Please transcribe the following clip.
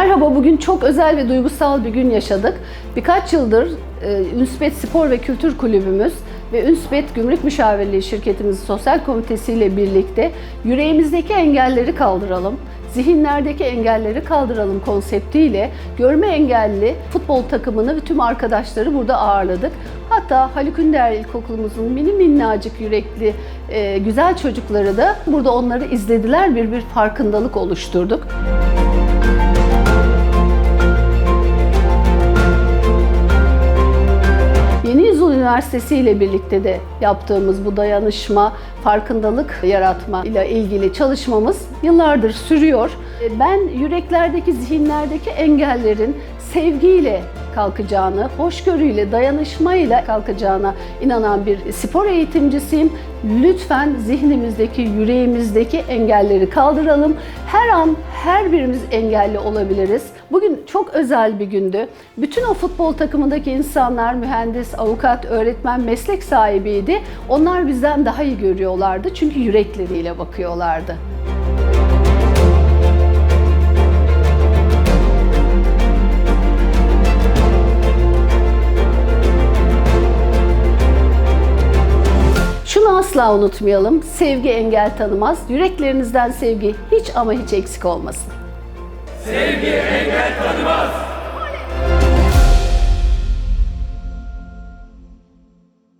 Merhaba, bugün çok özel ve duygusal bir gün yaşadık. Birkaç yıldır e, Ünspet Spor ve Kültür Kulübümüz ve Ünspet Gümrük Müşavirliği şirketimizin sosyal komitesiyle birlikte yüreğimizdeki engelleri kaldıralım, zihinlerdeki engelleri kaldıralım konseptiyle görme engelli futbol takımını ve tüm arkadaşları burada ağırladık. Hatta Haluk Ünder İlkokulumuzun mini minnacık yürekli e, güzel çocukları da burada onları izlediler, bir bir farkındalık oluşturduk. Yeni Üniversitesi ile birlikte de yaptığımız bu dayanışma, farkındalık yaratma ile ilgili çalışmamız yıllardır sürüyor. Ben yüreklerdeki, zihinlerdeki engellerin sevgiyle kalkacağını, hoşgörüyle, dayanışmayla kalkacağına inanan bir spor eğitimcisiyim. Lütfen zihnimizdeki, yüreğimizdeki engelleri kaldıralım. Her an her birimiz engelli olabiliriz. Bugün çok özel bir gündü. Bütün o futbol takımındaki insanlar mühendis, avukat, öğretmen, meslek sahibiydi. Onlar bizden daha iyi görüyorlardı çünkü yürekleriyle bakıyorlardı. Asla unutmayalım. Sevgi engel tanımaz. Yüreklerinizden sevgi hiç ama hiç eksik olmasın. Sevgi engel tanımaz.